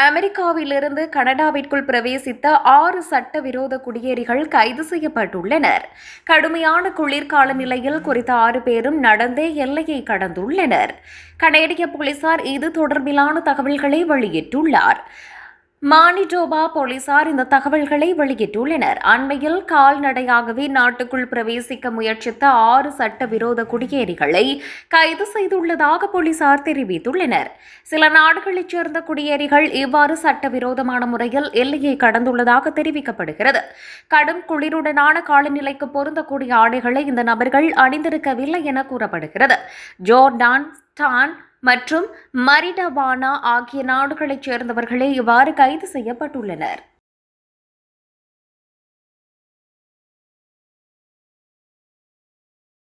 அமெரிக்காவிலிருந்து கனடாவிற்குள் பிரவேசித்த ஆறு சட்டவிரோத குடியேறிகள் கைது செய்யப்பட்டுள்ளனர். கடுமையான குளிர்கால நிலையில் குறித்த ஆறு பேரும் நடந்தே எல்லையை கடந்துள்ளனர். கனேடிய போலீசார் இது தொடர்பிலான தகவல்களை வெளியிட்டுள்ளார். மானிடோபா போலீசார் இந்த தகவல்களை வெளியிட்டுள்ளனர். அண்மையில் கால்நடையாகவே நாட்டுக்குள் பிரவேசிக்க முயற்சித்த ஆறு சட்டவிரோத குடியேறிகளை கைது செய்துள்ளதாக போலீசார் தெரிவித்துள்ளனர். சில நாடுகளைச் சேர்ந்த குடியேறிகள் இவ்வாறு சட்டவிரோதமான முறையில் எல்லையை கடந்துள்ளதாக தெரிவிக்கப்படுகிறது. கடும் குளிருடனான காலநிலைக்கு பொருந்தக்கூடிய ஆடைகளை இந்த நபர்கள் அணிந்திருக்கவில்லை என கூறப்படுகிறது. ஜோர்டான் ஸ்டான் மற்றும் மரிடவானா ஆகிய நாடுகளைச் சேர்ந்தவர்களே இவ்வாறு கைது செய்யப்பட்டுள்ளனர்.